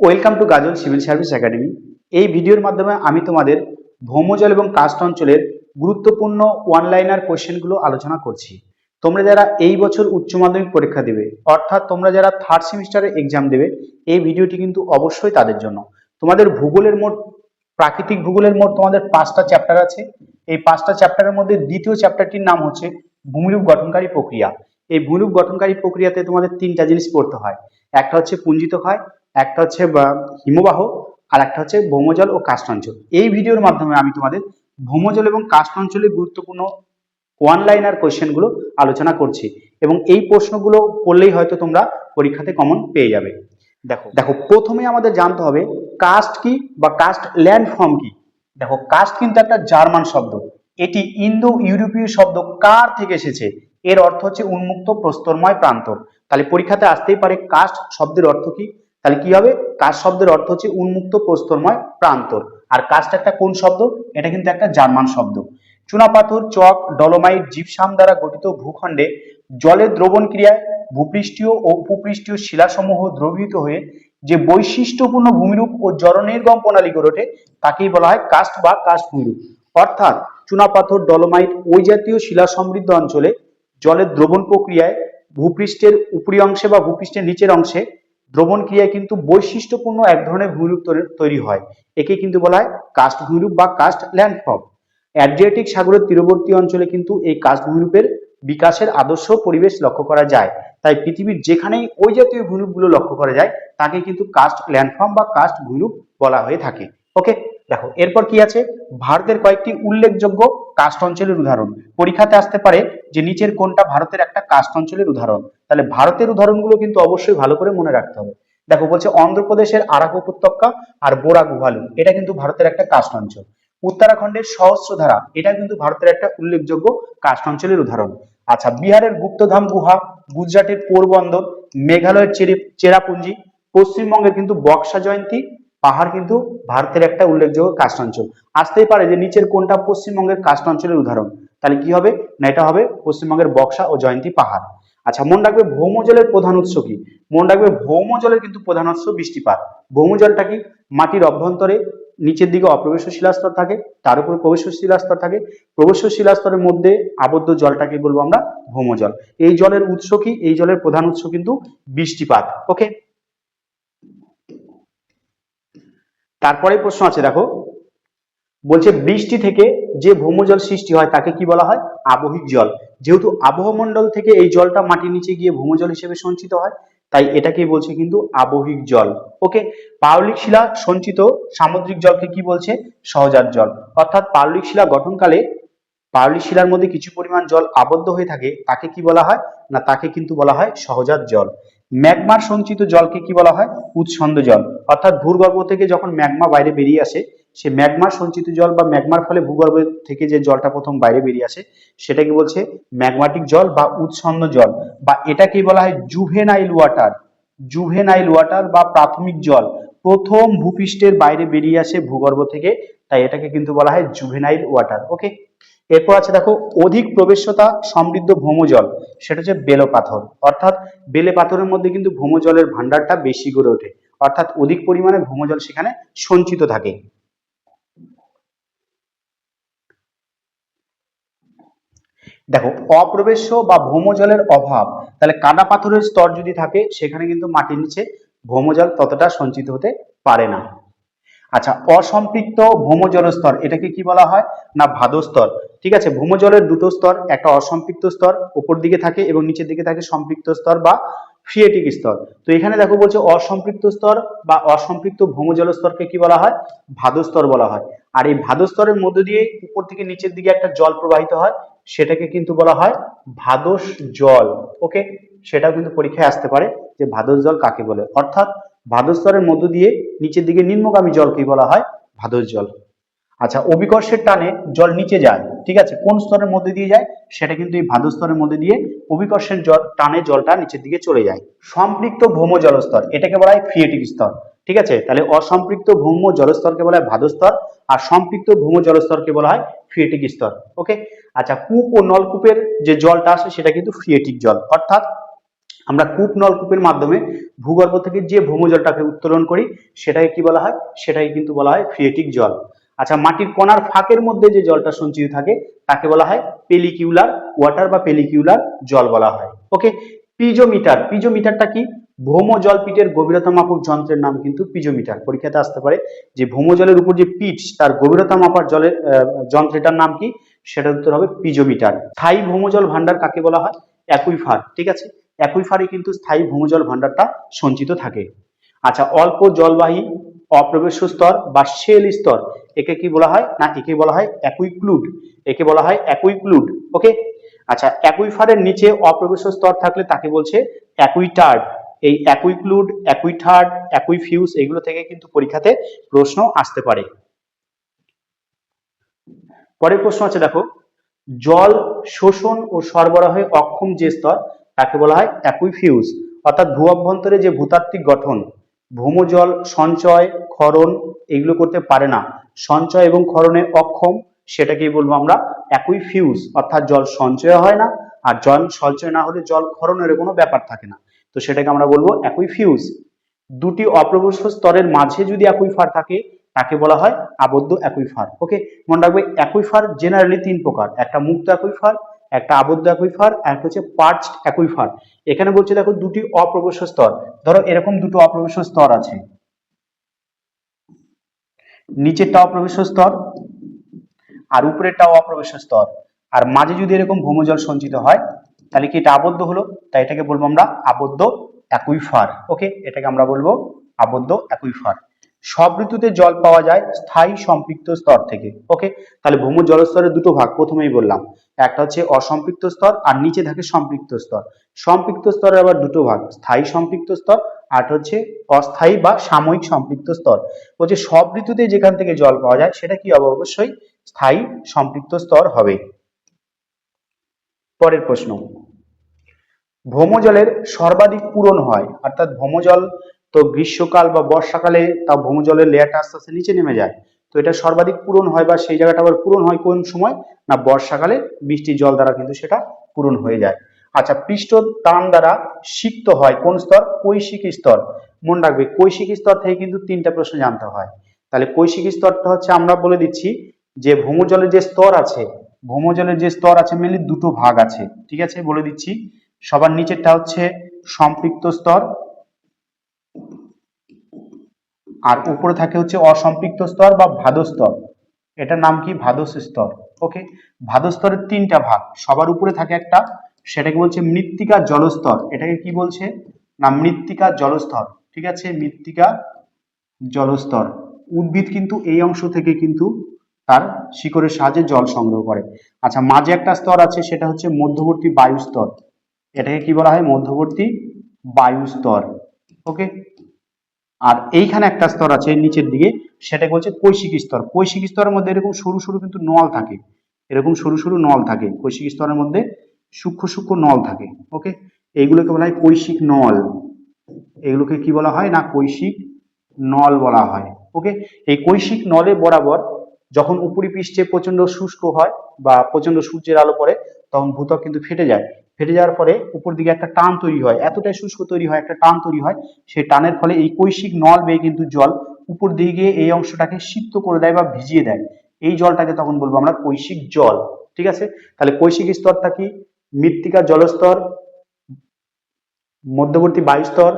Welcome to Gazal civil service academy. এই ভিডিওর মাধ্যমে আমি তোমাদের ভৌমজল এবং কাস্ট অঞ্চলের গুরুত্বপূর্ণ ওয়ান লাইনার কোশ্চেনগুলো আলোচনা করছি। তোমরা যারা এই বছর উচ্চ মাধ্যমিক পরীক্ষা দেবে, অর্থাৎ তোমরা যারা থার্ড সেমিস্টারে এক্সাম দেবে, এই ভিডিওটি কিন্তু অবশ্যই তাদের জন্য। তোমাদের ভূগোলের মোট, প্রাকৃতিক ভূগোলের মোট তোমাদের পাঁচটা চ্যাপ্টার আছে। এই পাঁচটা চ্যাপ্টারের মধ্যে দ্বিতীয় চ্যাপ্টারটির নাম হচ্ছে ভূমিরূপ গঠনকারী প্রক্রিয়া। এই ভূমিরূপ গঠনকারী প্রক্রিয়াতে তোমাদের তিনটা জিনিস পড়তে হয়। একটা হচ্ছে পুঞ্জিত ক্ষয় একটা হচ্ছে বা হিমবাহ আর একটা হচ্ছে ভৌমজল ও কাস্ট অঞ্চল এই ভিডিওর মাধ্যমে আমি তোমাদের ভৌমজল এবং অঞ্চলের গুরুত্বপূর্ণ ওয়ান লাইনার কোয়েশ্চেনগুলো আলোচনা করছি এবং এই প্রশ্নগুলো পড়লেই হয়তো তোমরা পরীক্ষাতে কমন পেয়ে যাবে। দেখো। দেখো প্রথমে আমাদের জানতে হবে কাস্ট কি বা কাস্ট ল্যান্ড ফর্ম কি? দেখো কাস্ট কিন্তু একটা জার্মান শব্দ। এটি ইন্দো ইউরোপীয় শব্দ কার থেকে এসেছে? এর অর্থ হচ্ছে উন্মুক্ত প্রস্তরময় প্রান্তর। তাহলে পরীক্ষাতে আসতেই পারে কাস্ট শব্দের অর্থ কি? তাহলে কি হবে? কাস্ট শব্দের অর্থ হচ্ছে উন্মুক্ত প্রস্তরময় প্রান্তর। আর কাস্ট একটা কোন শব্দ? এটা কিন্তু একটা জার্মান শব্দ। চুনাপাথর, চক, ডলোমাইট, জিপসাম দ্বারা গঠিত ভূখণ্ডে জলের দ্রবণ ক্রিয়ায় ভূপৃষ্ঠীয় ও উপপৃষ্ঠীয় শিলাসমূহ দ্রবীভূত হয়ে যে বৈশিষ্ট্যপূর্ণ ভূমিরূপ ও জলনির্গম প্রণালী গড়ে ওঠে, তাকেই বলা হয় কাস্ট বা কাস্ট ভূমিরূপ। অর্থাৎ চুনাপাথর, ডলোমাইট ওই জাতীয় শিলা সমৃদ্ধ অঞ্চলে জলের দ্রবণ প্রক্রিয়ায় ভূপৃষ্ঠের উপরি অংশে বা ভূপৃষ্ঠের নিচের অংশে দ্রবণ ক্রিয়ায় কিন্তু বৈশিষ্ট্যপূর্ণ এক ধরনের ভূমিরূপ তৈরি- হয়। একে কিন্তু বলা হয় কাস্ট ভূমিরূপ বা কাস্ট ল্যান্ডফর্ম। অ্যাড্রিয়াটিক সাগরের তীরবর্তী অঞ্চলে কিন্তু এই কাস্ট ভূমিরূপের বিকাশের আদর্শ পরিবেশ লক্ষ্য করা যায়। তাই পৃথিবীর যেখানেই ওই জাতীয় ভূমিরূপগুলো লক্ষ্য করা যায়, তাকে কিন্তু কাস্ট ল্যান্ডফর্ম বা কাস্ট ভূমিরূপ বলা হয়ে থাকে। ওকে, দেখো, এরপর কি আছে? ভারতের কয়েকটি উল্লেখযোগ্য কাস্ট অঞ্চলের উদাহরণ। পরীক্ষাতে আসতে পারে যে নিচের কোনটা ভারতের একটা কাস্ট অঞ্চলের উদাহরণ। তাহলে ভারতের উদাহরণগুলো কিন্তু অবশ্যই ভালো করে মনে রাখতে হবে। দেখো, বলছে অন্ধ্রপ্রদেশের আরাক উপত্যকা আর বোরা গুহালু এটা কিন্তু ভারতের একটা কাস্ট অঞ্চল। উত্তরাখণ্ডের সহস্রধারা এটা কিন্তু ভারতের একটা উল্লেখযোগ্য কাস্ট অঞ্চলের উদাহরণ। আচ্ছা বিহারের গুপ্তধাম গুহা, গুজরাটের পোরবন্দর, মেঘালয়ের চেরাপুঞ্জি, পশ্চিমবঙ্গের কিন্তু বক্সা জয়ন্তী পাহাড় কিন্তু ভারতের একটা উল্লেখযোগ্য কাস্ট অঞ্চল। আসতেই পারে যে নিচের কোনটা পশ্চিমবঙ্গের কাস্ট অঞ্চলের উদাহরণ। তাহলে কি হবে? না, এটা হবে পশ্চিমবঙ্গের বক্সা ও জয়ন্তী পাহাড়। আচ্ছা মনে রাখবে ভৌমজলের প্রধান উৎস কি? মনে রাখবে ভৌমজলের কিন্তু প্রধান উৎস বৃষ্টিপাত। ভৌমজলটা কি? মাটির অভ্যন্তরে নিচের দিকে অপ্রবেশ শিলাস্তর থাকে, তার উপর প্রবেশ শিলাস্তর থাকে। প্রবেশ শিলাস্তরের মধ্যে আবদ্ধ জলটাকে বলব আমরা ভৌমজল এই জলের উৎস কি? এই জলের প্রধান উৎস কিন্তু বৃষ্টিপাত। ওকে তারপরে প্রশ্ন আছে, দেখো। বলছে, বৃষ্টি থেকে যে ভৌমজল সৃষ্টি হয়, তাকে কি বলা হয়? আবহিক জল। যেহেতু আবহমণ্ডল থেকে এই জলটা মাটির নিচে গিয়ে ভৌমজল হিসেবে সঞ্চিত হয়, তাই এটাকেই বলছে কিন্তু আবহিক জল। ওকে? পাললিক শিলা সঞ্চিত সামুদ্রিক জলকে কি বলছে? সহজাত জল। অর্থাৎ পাললিক শিলা গঠনকালে পাললিক শিলার মধ্যে কিছু পরিমাণ জল আবদ্ধ হয়ে থাকে, তাকে কি বলা হয়? না, তাকে কিন্তু বলা হয় সহজাত জল। ম্যাগমার সঞ্চিত জলকে কি বলা হয়? উৎসন্দ জল। অর্থাৎ ভূগর্ভ থেকে যখন ম্যাগমা বাইরে বেরিয়ে আসে, সে ম্যাগমার সঞ্চিত জল বা ম্যাগমার ফলে ভূগর্ভ থেকে যে জলটা প্রথম বাইরে বেরিয়ে আসে, সেটাকে বলছে ম্যাগমাটিক জল বা উৎসন্ন জল বা এটাকেই বলা হয় জুভেনাইল ওয়াটার জুভেনাইল ওয়াটার বা প্রাথমিক জল। প্রথম ভূপৃষ্ঠের বাইরে বেরিয়ে আসে ভূগর্ভ থেকে, তাই এটাকে কিন্তু বলা হয় জুভেনাইল ওয়াটার ওকে এরপর আছে দেখো, অধিক প্রবেশতা সমৃদ্ধ ভৌমজল, সেটা হচ্ছে বেলে পাথর। অর্থাৎ বেলে পাথরের মধ্যে কিন্তু ভৌমজলের ভান্ডারটা বেশি গড়ে ওঠে। অর্থাৎ অধিক পরিমাণে ভৌমজল সেখানে সঞ্চিত থাকে। দেখো অপ্রবেশ্য বা ভৌমজলের অভাব, তাহলে কাদা পাথরের স্তর যদি থাকে, সেখানে কিন্তু মাটির নিচে ভৌমজল ততটা সঞ্চিত হতে পারে না। আচ্ছা অসম্পৃক্ত ভৌমজল স্তর, এটাকে কি বলা হয়? না, ভাদস্তর। ঠিক আছে? ভৌমজলের দুটো স্তর, একটা অসম্পৃক্ত স্তর উপর দিকে থাকে এবং নিচের দিকে থাকে সম্পৃক্ত স্তর বা ফ্রিয়েটিক স্তর। তো এখানে দেখো বলছে অসম্পৃক্ত স্তর বা অসম্পৃক্ত ভৌমজল স্তরকে কি বলা হয়? ভাদস্তর বলা হয়। আর এই ভাদস্তরের মধ্য দিয়ে উপর থেকে নিচের দিকে একটা জল প্রবাহিত হয়, সেটাকে কিন্তু বলা হয় ভাদস জল। ওকে? সেটাও কিন্তু পরীক্ষায় আসতে পারে যে ভাদস জল কাকে বলে। অর্থাৎ ভাদস্তরের মধ্য দিয়ে নিচের দিকে নিম্নগামী জলকেই বলা হয় ভাদস জল। আচ্ছা অভিকর্ষের টানে জল নিচে যায়, ঠিক আছে? কোন স্তরের মধ্যে দিয়ে যায়? সেটা কিন্তু এই ভাদু স্তরের মধ্যে দিয়ে অভিকর্ষের জল, টানে জলটা নিচের দিকে চলে যায়। সম্পৃক্ত ভৌম জলস্তর, এটাকে বলা হয় ফ্রিয়েটিক স্তর, ঠিক আছে? তাহলে অসম্পৃক্ত ভৌম জলস্তরকে বলা হয় ভাদস্তর আর সম্পৃক্ত ভৌম জলস্তরকে বলা হয় ফ্রিয়েটিক স্তর, ওকে? আচ্ছা কূপ ও নলকূপের যে জলটা আসে, সেটা কিন্তু ফ্রিয়েটিক জল। অর্থাৎ, আমরা কূপ নলকূপের মাধ্যমে ভূগর্ভ থেকে যে ভৌমজলটাকে উত্তোলন করি, সেটাকে কি বলা হয়? সেটাকে কিন্তু বলা হয় ফ্রিয়েটিক জল। আচ্ছা মাটির কণার ফাঁকের মধ্যে যে জলটা সঞ্চিত থাকে, তাকে বলা হয় পেলিকিউলার ওয়াটার বা পেলিকিউলার জল বলা হয়। ওকে পিজোমিটার পিজোমিটারটা কি? ভৌম জলপিটের গভীরতা মাপক যন্ত্রের নাম কিন্তু পিজোমিটার পরীক্ষাতে আসতে পারে যে ভৌম জলের উপর যে পিচ তার গভীরতা মাপার জলের যন্ত্রটার নাম কি? সেটার উত্তর হবে পিজোমিটার স্থায়ী ভৌমজল ভান্ডার কাকে বলা হয়? অ্যাকুইফার ঠিক আছে? অ্যাকুইফারে কিন্তু স্থায়ী ভৌমজল ভান্ডারটা সঞ্চিত থাকে। আচ্ছা অল্প জলবাহী অপ্রবেশ্য স্তর বা শেল স্তর, একে কি বলা হয়? না, একে বলা হয় অ্যাকুইক্লুড একে বলা হয় অ্যাকুইক্লুড ওকে আচ্ছা অ্যাকুইফারের নিচে অপ্রবেশ্য স্তর থাকলে তাকে বলছে অ্যাকুইটার্ড এই অ্যাকুইক্লুড অ্যাকুইথার্ড অ্যাকুইফিউজ এগুলো থেকে কিন্তু পরীক্ষাতে প্রশ্ন আসতে পারে। পরের প্রশ্ন আছে, দেখো, জল শোষণ ও সরবরাহে অক্ষম যে স্তর, তাকে বলা হয় অ্যাকুইফিউজ অর্থাৎ ভূ অভ্যন্তরে যে ভূতাত্ত্বিক গঠন ভৌমজল, সঞ্চয়, ক্ষরণ এগুলো করতে পারে না। সঞ্চয় এবং ক্ষরণে অক্ষম, সেটাকেই বলব আমরা একই ফিউজ অর্থাৎ জল সঞ্চয় হয় না, আর জল সঞ্চয় না হলে জল ক্ষরণের কোনো ব্যাপার থাকে না। তো সেটাকে আমরা বলব একই ফিউজ দুটি অপ্রবেশ্য স্তরের মাঝে যদি একই ফার থাকে, তাকে বলা হয় আবদ্ধ অ্যাকুইফার ওকে মনে রাখবে একই ফার জেনারেলি তিন প্রকার। একটা মুক্ত অ্যাকুইফার একটা আবদ্ধ অ্যাকুইফার একটা হচ্ছে পার্চড অ্যাকুইফার এখানে বলছে, দেখো, দুটি অপ্রবেশ্য স্তর। ধরো, এরকম দুটো অপ্রবেশ্য স্তর আছে। নিচেরটা অপ্রবেশ্য স্তর আর উপরেরটাও অপ্রবেশ্য স্তর। আর মাঝে যদি এরকম ভৌমজল সঞ্চিত হয়, তাহলে কি এটা আবদ্ধ হলো? তাই এটাকে বলব আমরা আবদ্ধ অ্যাকুইফার ওকে? এটাকে আমরা বলব আবদ্ধ অ্যাকুইফার সব ঋতুতে জল পাওয়া যায় স্থায়ী সম্পৃক্ত স্তর থেকে ওকে তাহলে ভূম জলস্তরের দুটো ভাগ প্রথমেই বললাম। একটা হচ্ছে অসম্পৃক্ত স্তর আর নিচে থাকে সম্পৃক্ত স্তর। সম্পৃক্ত স্তরের আবার দুটো ভাগ, স্থায়ী সম্পৃক্ত স্তর আর হচ্ছে অস্থায়ী বা সাময়িক সম্পৃক্ত স্তর। বলছে সব ঋতুতে যেখান থেকে জল পাওয়া যায় সেটা কি হবে? অবশ্যই স্থায়ী সম্পৃক্ত স্তর হবে। পরের প্রশ্ন। ভৌমজলের সর্বাধিক পূরণ হয়, অর্থাৎ ভৌমজল তো গ্রীষ্মকাল বা বর্ষাকালে তা ভৌমজলের লেয়ারটা আস্তে আস্তে নিচে নেমে যায়। তো এটা সর্বাধিক পূরণ হয় বা সেই জায়গাটা আবার পূরণ হয় কোন সময়? না, বর্ষাকালে বৃষ্টির জল দ্বারা কিন্তু সেটা পূরণ হয়ে যায়। আচ্ছা পৃষ্ঠ টান দ্বারা সিক্ত হয় কোন স্তর? কৈশিক স্তর। মনে রাখবে, কৈশিক স্তর থেকে কিন্তু তিনটা প্রশ্ন জানতে হয়। তাহলে কৈশিক স্তরটা হচ্ছে আমরা বলে দিচ্ছি যে ভৌমজলের যে স্তর আছে, ভৌমজলের যে স্তর আছে মেনলি দুটো ভাগ আছে, ঠিক আছে? বলে দিচ্ছি। সবার নিচেরটা হচ্ছে সম্পৃক্ত স্তর আর উপরে থাকে হচ্ছে অসম্পৃক্ত স্তর বা ভাদস্তর এটার নাম কি? ভাদস স্তর। ওকে ভাদস্তরের তিনটা ভাগ। সবার উপরে থাকে একটা, সেটাকে বলছে মৃত্তিকা জলস্তর। এটাকে কি বলছে? না, মৃত্তিকা জলস্তর। ঠিক আছে? মৃত্তিকা জলস্তর। উদ্ভিদ কিন্তু এই অংশ থেকে কিন্তু তার শিকড়ের সাহায্যে জল সংগ্রহ করে। আচ্ছা মাঝে একটা স্তর আছে, সেটা হচ্ছে মধ্যবর্তী বায়ু স্তর এটাকে কি বলা হয়? মধ্যবর্তী বায়ু স্তর ওকে আর এইখানে একটা স্তর আছে নিচের দিকে, সেটাকে বলছে কৈশিক স্তর। কৈশিক স্তরের মধ্যে এরকম সরু সরু কিন্তু নল থাকে। এরকম সরু সরু নল থাকে। কৈশিক স্তরের মধ্যে সূক্ষ্ম সূক্ষ্ম নল থাকে ওকে এইগুলোকে বলা হয় কৈশিক নল। এগুলোকে কি বলা হয় না কৈশিক নল বলা হয় ওকে এই কৈশিক নলে বরাবর যখন উপরিপৃষ্ঠে প্রচণ্ড শুষ্ক হয় বা প্রচণ্ড সূর্যের আলো পড়ে, তখন ভূত্বক কিন্তু ফেটে যায়। ফেটে যাওয়ার পরে উপর দিকে একটা টান তৈরি হয়। এতটাই শুষ্ক তৈরি হয়, একটা টান তৈরি হয়, সেই টানের ফলে এই কৈশিক নল বেয়ে কিন্তু জল উপর দিকে এই অংশটাকে সিক্ত করে দেয় বা ভিজিয়ে দেয়। এই জলটাকে তখন বলব আমরা কৈশিক জল, ঠিক আছে? তাহলে কৈশিক স্তরটা কি? মৃত্তিকা জলস্তর, মধ্যবর্তী বায়ুস্তর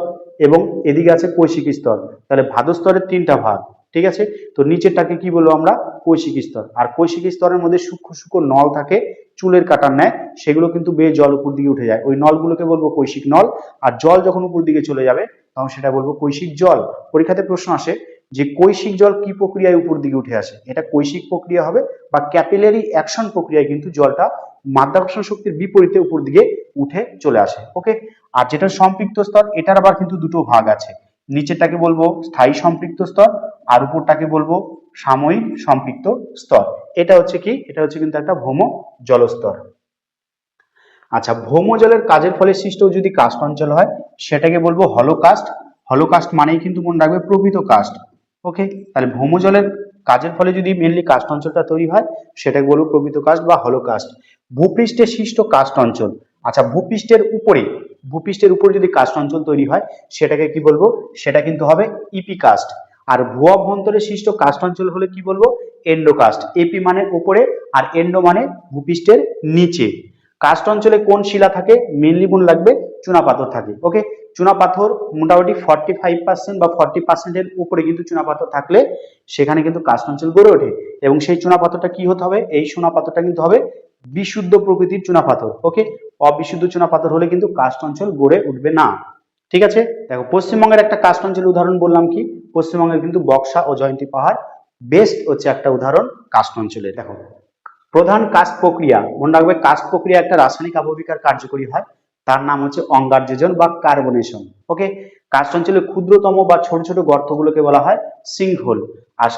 এবং এদিকে আছে কৈশিক স্তর। তাহলে ভাদস্তরের তিনটা ভাগ। ঠিক আছে? তো নিচেরটাকে কি বলব আমরা? কৈশিক স্তর। আর কৈশিক স্তরের মধ্যে সূক্ষ্ম সূক্ষ্ম নল থাকে, চুলের কাটার ন্যায়, সেগুলো কিন্তু বেয়ে জল উপর দিকে উঠে যায়। ওই নলগুলোকে বলব কৈশিক নল। আর জল যখন উপর দিকে চলে যাবে, তখন সেটা বলব কৈশিক জল। পরীক্ষাতে প্রশ্ন আসে যে কৈশিক জল কি প্রক্রিয়ায় উপর দিকে উঠে আসে? এটা কৈশিক প্রক্রিয়া হবে বা ক্যাপিলারি অ্যাকশন প্রক্রিয়ায় কিন্তু জলটা মাধ্যাকর্ষণ শক্তির বিপরীতে উপর দিকে উঠে চলে আসে। ওকে? আর যেটা সম্পৃক্ত স্তর, এটার আবার কিন্তু দুটো ভাগ আছে। নিচেরটাকে বলব স্থায়ী সম্পৃক্ত স্তর আর উপরটাকে বলব সাময়িক সম্পৃক্ত স্তর। এটা হচ্ছে কি? এটা হচ্ছে কিন্তু একটা ভৌম জলস্তর। আচ্ছা ভৌম জলের কাজের ফলে সৃষ্ট যদি কাস্ট অঞ্চল হয়, সেটাকে বলব হলোকাস্ট। হলোকাস্ট মানেই কিন্তু মনে রাখবে প্রকৃত কাস্ট। ওকে তাহলে ভৌম জলের কাজের ফলে যদি মেনলি কাস্ট অঞ্চলটা তৈরি হয়, সেটাকে বলব প্রকৃত কাস্ট বা হলোকাস্ট। ভূপৃষ্ঠে সৃষ্ট কাস্ট অঞ্চল। আচ্ছা ভূপৃষ্ঠের উপরে ভূপৃষ্ঠের উপরে যদি কাস্ট অঞ্চল তৈরি হয়, সেটাকে কি বলব? সেটা কিন্তু হবে ইপি কাস্ট আর ভূ অভ্যন্তরে সৃষ্ট কাস্ট অঞ্চল হলে কি বলব? এন্ডোকাস্ট এপি মানে উপরে আর এন্ডো মানে ভূপৃষ্ঠের নিচে। কাস্ট অঞ্চলে কোন শিলা থাকে? মেনলি মনে লাগবে? চুনাপাথর থাকে। ওকে চুনাপাথর মোটামুটি ফর্টি ফাইভ পার্সেন্ট বা ফর্টি পার্সেন্টের উপরে কিন্তু চুনাপাথর থাকলে সেখানে কিন্তু কাস্ট অঞ্চল গড়ে ওঠে। এবং সেই চুনাপাথরটা কি হতে হবে? এই চুনাপাথরটা কিন্তু হবে বিশুদ্ধ প্রকৃতির চুনাপাথর ওকে অবিশুদ্ধ চুনা পাথর হলে কিন্তু কাস্ট অঞ্চল গড়ে উঠবে না। ঠিক আছে? দেখো, পশ্চিমবঙ্গের একটা কাস্ট অঞ্চল উদাহরণ বললাম কি? পশ্চিমবঙ্গের কিন্তু বক্সা ও জয়ন্তী পাহাড় বেস্ট হচ্ছে একটা উদাহরণ কাস্ট অঞ্চলে। দেখো, প্রধান কাস্ট প্রক্রিয়া, মনে রাখবে, কাস্ট প্রক্রিয়া একটা রাসায়নিক আবহবিকার কার্যকরী হয়। তার নাম হচ্ছে অঙ্গার্যজন বা কার্বনেশন ওকে কাস্ট অঞ্চলে ক্ষুদ্রতম বা ছোট ছোট গর্তগুলোকে বলা হয় সিঙ্কহোল আর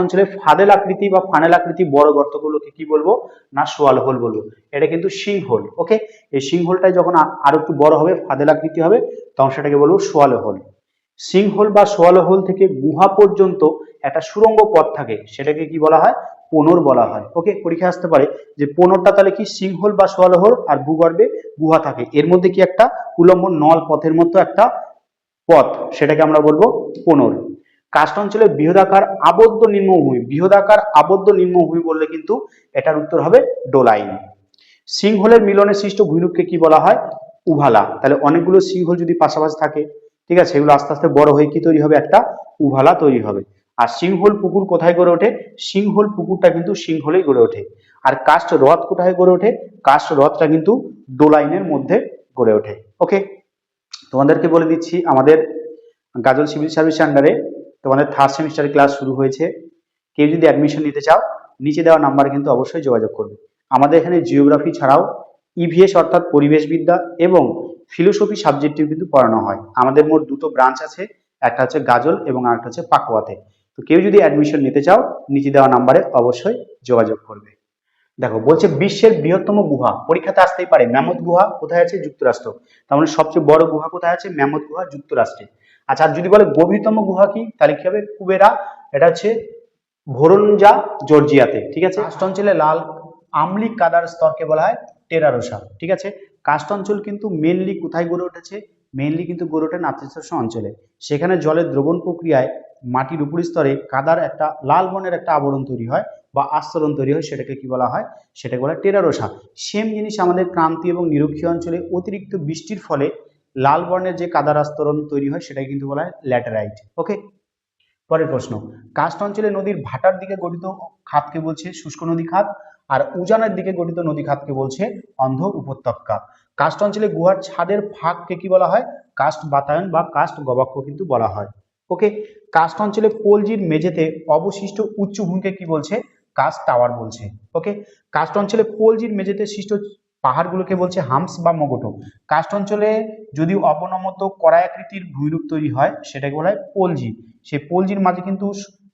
অঞ্চলে ফাদেল আকৃতি বা ফানেল আকৃতি বড় গর্তগুলোকে কি বলব? না সোয়াল হোল বলব। এটা কিন্তু সিং হোল ওকে? এই সিং হোলটাই যখন আরও একটু বড় হবে, ফাদেল আকৃতি হবে, তখন সেটাকে বলব সোয়ালো হোল সিং হোল বা সোয়ালো হোল থেকে গুহা পর্যন্ত একটা সুড়ঙ্গ পথ থাকে, সেটাকে কি বলা হয়? পোনর বলা হয়, ওকে? পরীক্ষা আসতে পারে যে পোনরটা তাহলে কি সিংহল বা সোয়ালোহর আর ভূগর্ভে গুহা থাকে। এর মধ্যে কি একটা উলম্ব নল পথের মতো একটা পথ, সেটাকে আমরা বলব পোনর। কাষ্ট অঞ্চলে বৃহদাকার আবদ্ধ নিম্নভূমি, বৃহদাকার আবদ্ধ নিম্নভূমি বললে কিন্তু এটার উত্তর হবে ডোলাইন। সিংহলের মিলনে সৃষ্ট ভূমিরূপকে কি বলা হয়? উভালা। তাহলে অনেকগুলো সিংহল যদি পাশাপাশি থাকে, ঠিক আছে, সেগুলো আস্তে আস্তে বড় হয়ে কি তৈরি হবে? একটা উভালা তৈরি হবে। আর সিংহল পুকুর কোথায় গড়ে ওঠে? সিংহল পুকুরটা কিন্তু সিংহলেই গড়ে ওঠে। আর কাস্ট হ্রদ কোথায় গড়ে ওঠে? কাস্ট হ্রদটা কিন্তু ডোলাইনের মধ্যে গড়ে ওঠে। ওকে তোমাদেরকে বলে দিচ্ছি, আমাদের গাজল সিভিল সার্ভিস আন্ডারে তোমাদের থার্ড সেমিস্টারের ক্লাস শুরু হয়েছে। কেউ যদি অ্যাডমিশন নিতে চাও, নিচে দেওয়া নাম্বারে কিন্তু অবশ্যই যোগাযোগ করবে। আমাদের এখানে জিওগ্রাফি ছাড়াও ইভিএস অর্থাৎ পরিবেশবিদ্যা এবং ফিলোসফি সাবজেক্টিভ কিন্তু পড়ানো হয়। আমাদের মোট দুটো ব্রাঞ্চ আছে, একটা হচ্ছে গাজল এবং আরেকটা হচ্ছে পাকোয়াতে। তো কেউ যদি অ্যাডমিশন নিতে চাও, নিচে দেওয়া নাম্বারে অবশ্যই যোগাযোগ করবে। দেখো, বলছে বিশ্বের বৃহত্তম গুহা। পরীক্ষাতে আসতেই পারে, ম্যামথ গুহা কোথায় আছে? যুক্তরাষ্ট্র। তার মানে সবচেয়ে বড় গুহা কোথায় আছে? ম্যামথ গুহা যুক্তরাষ্ট্রে। আচ্ছা যদি বলে গভীরতম গুহা কি? তাহলে কি হবে? কুবেরা, এটা হচ্ছে ভোরনজা, জর্জিয়াতে, ঠিক আছে? কাস্ট অঞ্চলে লাল আমলিক কাদার স্তরকে বলা হয় টেরারোসা, ঠিক আছে? কাস্ট অঞ্চল কিন্তু মেনলি কোথায় গড়ে উঠেছে? মেনলি কিন্তু গড়ে ওঠে নাতিশীতোষ্ণ অঞ্চলে। সেখানে জলের দ্রবণ প্রক্রিয়ায় মাটির উপরি স্তরে কাদার একটা, লাল বনের একটা আবরণ তৈরি হয়। বা আস্তরণ তৈরি হয়, সেটাকে কি বলা হয়? সেটাকে বলা হয় টেরারোসা। সেম জিনিস আমাদের ক্রান্তি এবং নিরক্ষীয় অঞ্চলে অতিরিক্ত বৃষ্টির ফলে লাল বর্ণের যে কাদার আস্তরণ তৈরি হয়, সেটাকে কিন্তু বলা হয় ল্যাটেরাইট। ওকে পরের প্রশ্ন। কাস্ট অঞ্চলে নদীর ভাটার দিকে গঠিত খাতকে বলছে শুষ্ক নদী খাত, আর উজানের দিকে গঠিত নদী খাতকে বলছে অন্ধ উপত্যকা। কাস্ট অঞ্চলে গুহার ছাদের ফাঁককে কি বলা হয়? কাস্ট বাতায়ন বা কাস্ট গবাক্ষ কিন্তু বলা হয়। ওকে কাস্ট অঞ্চলে পোলজির মেঝেতে অবশিষ্ট উচ্চভূমিকে কি বলছে? কাস্ট টাওয়ার বলছে ওকে কাস্ট অঞ্চলে পোলজির মেঝেতে সৃষ্ট পাহাড়গুলোকে বলছে হামস বা মগটো। কাস্ট অঞ্চলে যদি অবনমত কড়াই আকৃতির ভূমিরূপ তৈরি হয়, সেটাকে বলা হয় পোলজি। সেই পোলজির মাঝে কিন্তু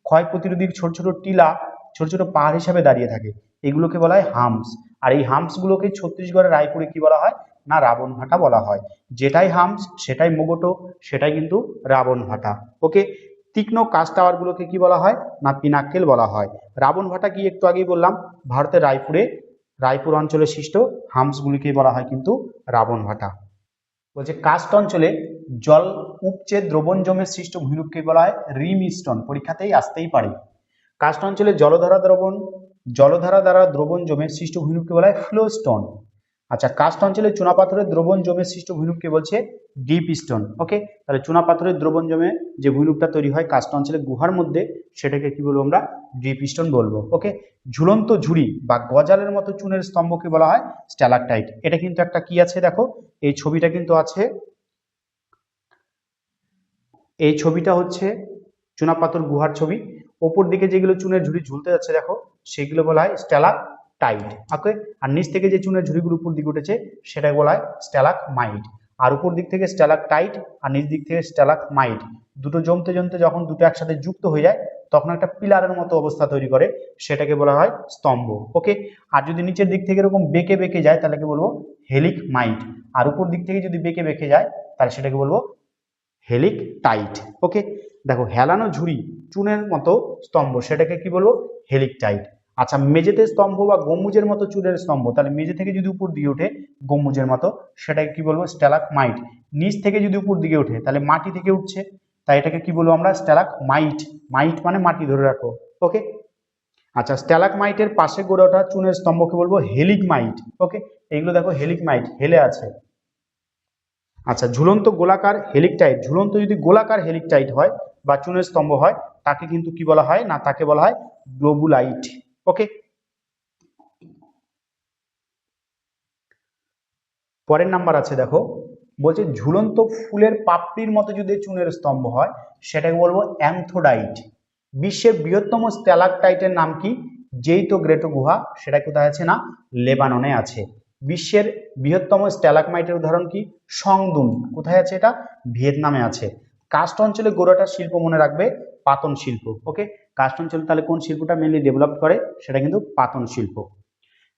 ক্ষয় প্রতিরোধী ছোট ছোট টিলা, ছোট ছোট পাহাড় হিসাবে দাঁড়িয়ে থাকে। এগুলোকে বলা হয় হামস। আর এই হামসগুলোকে ছত্তিশগড়ের রায়পুরে কি বলা হয়? না রাবণ ভাটা বলা হয়। যেটাই হামস, সেটাই মোগটো, সেটাই কিন্তু রাবণ ভাটা ওকে তীক্ষ্ণ কাস্ট টাওয়ারগুলোকে কি বলা হয়? না পিনাক্কেল বলা হয়। রাবণ ভাটা কি একটু আগেই বললাম, ভারতের রায়পুরে, রায়পুর অঞ্চলে সৃষ্ট হামসগুলিকে বলা হয় কিন্তু রাবণ ভাটা। বলছে কাস্ট অঞ্চলে জল উপচে দ্রবণ জমে সৃষ্ট ভূমিরূপকে বলা হয় রিম স্টোন পরীক্ষাতেই আসতেই পারে। কাস্ট অঞ্চলে জলধারা দ্রবণ, জলধারা দ্বারা দ্রবণ জমে সৃষ্ট ভূমিরূপকে বলা হয় ফ্লো স্টোন আচ্ছা কাস্ট অঞ্চলে চুনাপাথরের দ্রবণ জমে সৃষ্ট ভূমিরূপকে বলছে ডিপ স্টোন ওকে তাহলে চুনাপাথরের দ্রবণ জমে যে ভূমিরূপটা তৈরি হয় কাস্ট অঞ্চলে গুহার মধ্যে, সেটাকে কি বলব আমরা? ডিপ স্টোন বলব ওকে ঝুলন্ত ঝুড়ি বা গজালের মতো চুনের স্তম্ভকে বলা হয় স্ট্যালাকটাইট এটা কিন্তু একটা কি আছে দেখো? এই ছবিটা কিন্তু আছে, এই ছবিটা হচ্ছে চুনাপাথর গুহার ছবি। ওপর দিকে যেগুলো চুনের ঝুড়ি ঝুলতে যাচ্ছে দেখো, সেগুলো বলা হয় স্ট্যালাক টাইট ওকে আর নিচ থেকে যে চুনের ঝুড়িগুলো উপর দিকে উঠেছে, সেটাকে বলা হয় স্ট্যালাক মাইট আর উপর দিক থেকে স্ট্যালাক টাইট আর নিচ দিক থেকে স্ট্যালাক মাইট দুটো জমতে জমতে যখন দুটো একসাথে যুক্ত হয়ে যায়, তখন একটা পিলারের মতো অবস্থা তৈরি করে, সেটাকে বলা হয় স্তম্ভ। ওকে? আর যদি নিচের দিক থেকে এরকম বেঁকে বেঁকে যায়, তাহলে কি বলব? হেলিক মাইট আর উপর দিক থেকে যদি বেঁকে বেঁকে যায়, তাহলে সেটাকে বলব হেলিক টাইট ওকে? দেখো, হেলানো ঝুড়ি চুনের মতো স্তম্ভ, সেটাকে কি বলব? হেলিক টাইট আচ্ছা মেঝেতে স্তম্ভ বা গম্বুজের মতো চূড়ের স্তম্ভ, তাহলে মেঝে থেকে যদি উপর দিকে ওঠে গম্বুজের মতো, সেটাকে কি বলব? স্ট্যালাক মাইট নিচ থেকে যদি উপর দিকে ওঠে, তাহলে মাটি থেকে উঠছে, তাই এটাকে কি বলব আমরা? স্ট্যালাক মাইট মাইট মানে মাটি, ধরে রাখো। ওকে? আচ্ছা স্ট্যালাক মাইটের পাশে গড়ে ওঠা চুনের স্তম্ভকে বলব হেলিক মাইট ওকে? এইগুলো দেখো হেলিক মাইট হেলে আছে। আচ্ছা ঝুলন্ত গোলাকার হেলিকটাইট, ঝুলন্ত যদি গোলাকার হেলিকটাইট হয় বা চুনের স্তম্ভ হয়, তাকে কিন্তু কি বলা হয়? না, তাকে বলা হয় গ্লোবুলাইট। ওকে? পরের নাম্বার আছে দেখো, বলছে ঝুলন্ত ফুলের পাপড়ির মতো যদি চুনের স্তম্ভ হয়, সেটাকে বলব অ্যান্থোডাইট। বিশ্বের বৃহত্তম স্ট্যালাকটাইটের নাম কি? যেই তো গ্রেটো গুহা, সেটা কোথায় আছে না? লেবাননে আছে। বিশ্বের বৃহত্তম স্ট্যালাকমাইটের উদাহরণ কি? সংদুন। কোথায় আছে এটা? ভিয়েতনামে আছে। কাস্ট অঞ্চলে গোড়াটা শিল্প মনে রাখবে? পাতন শিল্প ওকে কাস্ট অঞ্চলে তাহলে কোন শিল্পটা মেনলি ডেভেলপ করে? সেটা কিন্তু পাতন শিল্প।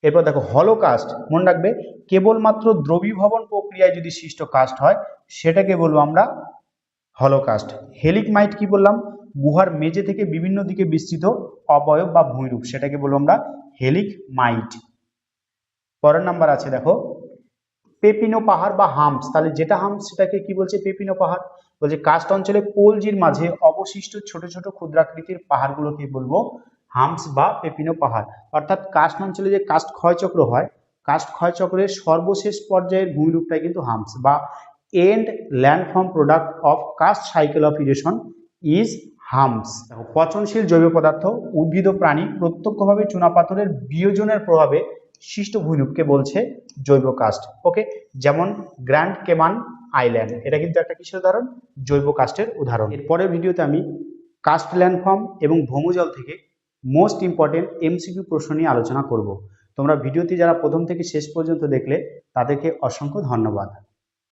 এরপর দেখো হলো কাস্ট মনে রাখবে, কেবলমাত্র দ্রবীভবন প্রক্রিয়ায় যদি সৃষ্ট কাস্ট হয়, সেটাকে বলব আমরা হলোকাস্ট হেলিক মাইট কি বললাম? গুহার মেঝে থেকে বিভিন্ন দিকে বিস্তৃত, অবয়ব বা ভূমিরূপ, সেটাকে বলব আমরা হেলিক মাইট পরের নাম্বার আছে দেখো পেপিনো পাহাড় বা হামস, তাহলে যেটা হামস সেটাকে কি বলছে পেপিনো পাহাড়? বলছে কাস্ট অঞ্চলে পোলজির মাঝে অবশিষ্ট ছোট ছোট ক্ষুদ্রাকৃতির পাহাড়গুলোকে বলব হামস বা পেপিনো পাহাড়। অর্থাৎ কাস্ট অঞ্চলে যে কাস্ট ক্ষয়চক্র হয়, কাস্ট ক্ষয়চক্রের সর্বশেষ পর্যায়ের ভূমিরূপটাই কিন্তু হামস বা end landform product of karst cycle of erosion is hums. পচনশীল জৈব পদার্থ, উদ্ভিদ প্রাণী প্রত্যক্ষভাবে চুনাপাথরের বিয়োজনের প্রভাবে সৃষ্ট ভূমিরূপকে বলছে জৈব কাস্ট। ওকে, যেমন গ্র্যান্ড কেমান আইল্যান্ড, এটা কিন্তু একটা কিসের উদাহরণ? জৈব কাস্টের উদাহরণ। এর পরের ভিডিওতে আমি কাস্ট ল্যান্ডফর্ম এবং ভৌমজল থেকে মোস্ট ইম্পর্টেন্ট এমসিকিউ প্রশ্ন নিয়ে আলোচনা করব। তোমরা ভিডিওটি যারা প্রথম থেকে শেষ পর্যন্ত দেখলে, তাদেরকে অসংখ্য ধন্যবাদ।